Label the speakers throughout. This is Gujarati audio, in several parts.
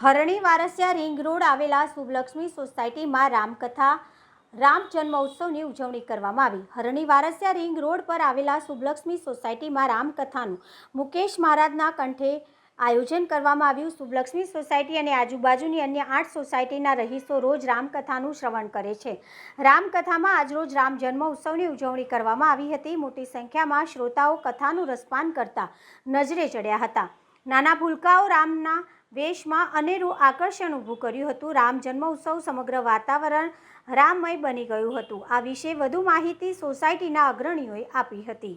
Speaker 1: હરણી વારસિયા રિંગ રોડ આવેલા શુભલક્ષ્મી સોસાયટીમાં રામકથા, રામ જન્મોત્સવની ઉજવણી કરવામાં આવી. હરણી વારસિયા રિંગ રોડ પર આવેલા શુભલક્ષ્મી સોસાયટીમાં રામકથાનું મુકેશ મહારાજના કંઠે આયોજન કરવામાં આવ્યું. શુભલક્ષ્મી સોસાયટી અને આજુબાજુની અન્ય આઠ સોસાયટીના રહીશો રોજ રામકથાનું શ્રવણ કરે છે. રામકથામાં આજરોજ રામ જન્મ ઉત્સવની ઉજવણી કરવામાં આવી હતી. મોટી સંખ્યામાં શ્રોતાઓ કથાનું રસપાન કરતા નજરે ચડ્યા હતા. નાના ભૂલકાઓ રામના વેશમાં અનેરું આકર્ષણ ઊભું કર્યું હતું. રામ જન્મ ઉત્સવ સમગ્ર વાતાવરણ રામમય બની ગયું હતું. આ વિશે વધુ માહિતી સોસાયટીના અગ્રણીઓએ આપી હતી.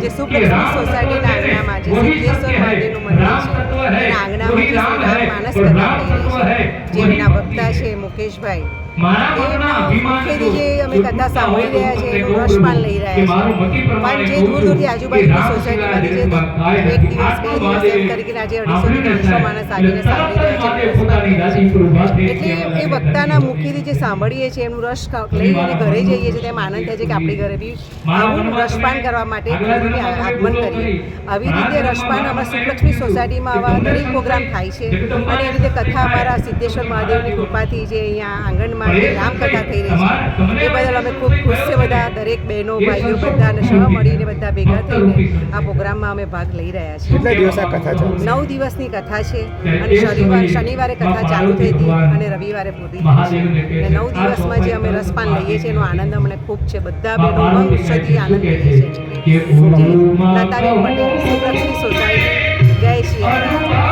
Speaker 2: જે સોસાયટીના આંગણામાં વક્તા છે મુકેશભાઈ. મુખેથી જે અમે કથા સાંભળી રહ્યા છે એનું રસપાન લઈ રહ્યા છે. પણ જે દૂર દૂરથી આજુબાજુની સોસાયટીમાંથી જે એક દિવસ બે દિવસ એમ કરીને આજે અઢીસોથી ત્રણસો માણસ આવીને સાંભળી એટલે એ વક્તાના મુખેથી જે સાંભળીએ છીએ એનું રસ અને ઘરે જઈએ છીએ તેમ આનંદ થાય છે કે આપણી ઘરે બી આવું રસપાન કરવા માટે આગમન કરીએ. આવી રીતે રસપાન અમારા સુખલક્ષ્મી સોસાયટીમાં આવા દરેક પ્રોગ્રામ થાય છે. અને એ રીતે કથા અમારા સિદ્ધેશ્વર મહાદેવની કૃપાથી જે અહીંયા આંગણમાં જે રામકથા થઈ રહી છે. એ બદલ અમે ખૂબ ખુશ છે બધા દરેક બહેનો ભાઈઓ બધાને સહ મળીને બધા ભેગા થઈને આ પ્રોગ્રામમાં અમે ભાગ લઈ રહ્યા છીએ.
Speaker 3: કેટલા દિવસ આ કથા ચાલશે
Speaker 2: નવ દિવસની કથા છે અને શનિવાર શનિવારે કથા ચાલુ થઈ હતી અને રવિવારે પૂરી થઈ છે અને નવ દિવસમાં જે અમે રસપાન લઈએ છીએ એનો આનંદ અમને ખૂબ છે. બધા બહેનો ઉત્સવથી આનંદ લઈએ છીએ જે લતાબેન પટેલ સોસાયટી જય શ્રી